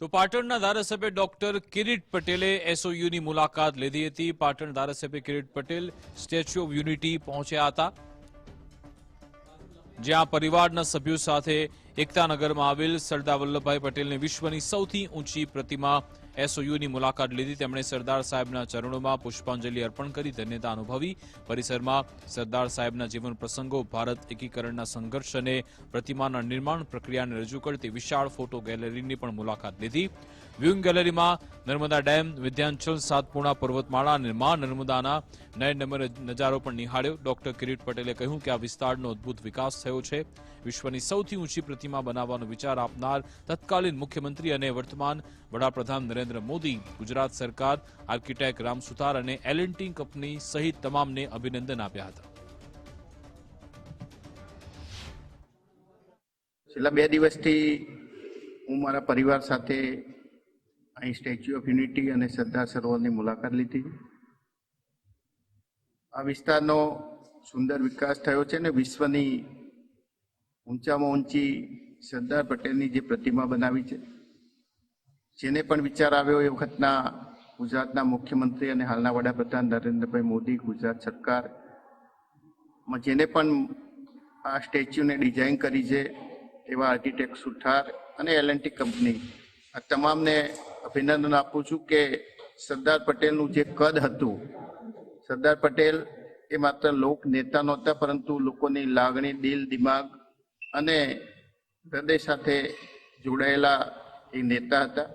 તો પાટણના ધારાસભ્ય ડોક્ટર કિરીટ પટેલે એસઓયુની મુલાકાત લીધી હતી. પાટણ ધારાસભ્ય Kirit Patel Statue of Unity પહોંચ્યા હતા. જ્યાં પરિવારના સભ્યો સાથે એકતાનગરમાં આવેલ સરદાર વલ્લભભાઈ પટેલની વિશ્વની સૌથી ઊંચી પ્રતિમા એસઓયુની મુલાકાત લીધી. તેમણે સરદાર સાહેબના ચરણોમાં પુષ્પાંજલિ અર્પણ કરી, ધન્યતા અનુભવી. પરિસરમાં સરદાર સાહેબના જીવન પ્રસંગો, ભારત એકીકરણના સંઘર્ષ અને પ્રતિમાના નિર્માણ પ્રક્રિયાને રજૂ કરતી વિશાળ ફોટો ગેલેરીની પણ મુલાકાત લીધી. વ્યુઇંગ ગેલેરીમાં નર્મદા ડેમ, વિદ્યાંચલ સાતપુણા પર્વતમાળા અને મા નર્મદાના નયનરમ્ય નજારો પણ નિહાળ્યો. ડોક્ટર કિરીટ પટેલે કહ્યું કે આ વિસ્તારનો અદ્ભુત વિકાસ થયો છે. વિશ્વની સૌથી ઊંચી પ્રતિમા બનાવવાનો વિચાર આપનાર તત્કાલીન મુખ્યમંત્રી અને વર્તમાન વડાપ્રધાન નરેન્દ્ર મોદી, ગુજરાત સરકાર, આર્કિટેક્ટ રામ સુતાર અને એલએનટી કંપની સહિત તમામને અભિનંદન આપ્યા હતા. છેલ્લા બે દિવસથી હું મારા પરિવાર સાથે અહીં સ્ટેચ્યુ ઓફ યુનિટી અને સરદાર સરોવરની મુલાકાત લીધી. આ વિસ્તારનો સુંદર વિકાસ થયો છે ને વિશ્વની ઊંચામાં ઊંચી સરદાર પટેલની જે પ્રતિમા બનાવી છે. જેને પણ વિચાર આવ્યો એ વખતના ગુજરાતના મુખ્યમંત્રી અને હાલના વડાપ્રધાન નરેન્દ્રભાઈ મોદી, ગુજરાત સરકાર, માં જેને પણ આ સ્ટેચ્યુને ડિઝાઇન કરી છે એવા આર્કિટેક્ટ સુથાર અને એલએનટી કંપની. આ તમામને અભિનંદન આપું છું કે સરદાર પટેલનું જે કદ હતું, સરદાર પટેલ એ માત્ર લોક નેતા નહોતા, પરંતુ લોકોની લાગણી, દિલ, દિમાગ અને હૃદય સાથે જોડાયેલા એ નેતા હતા.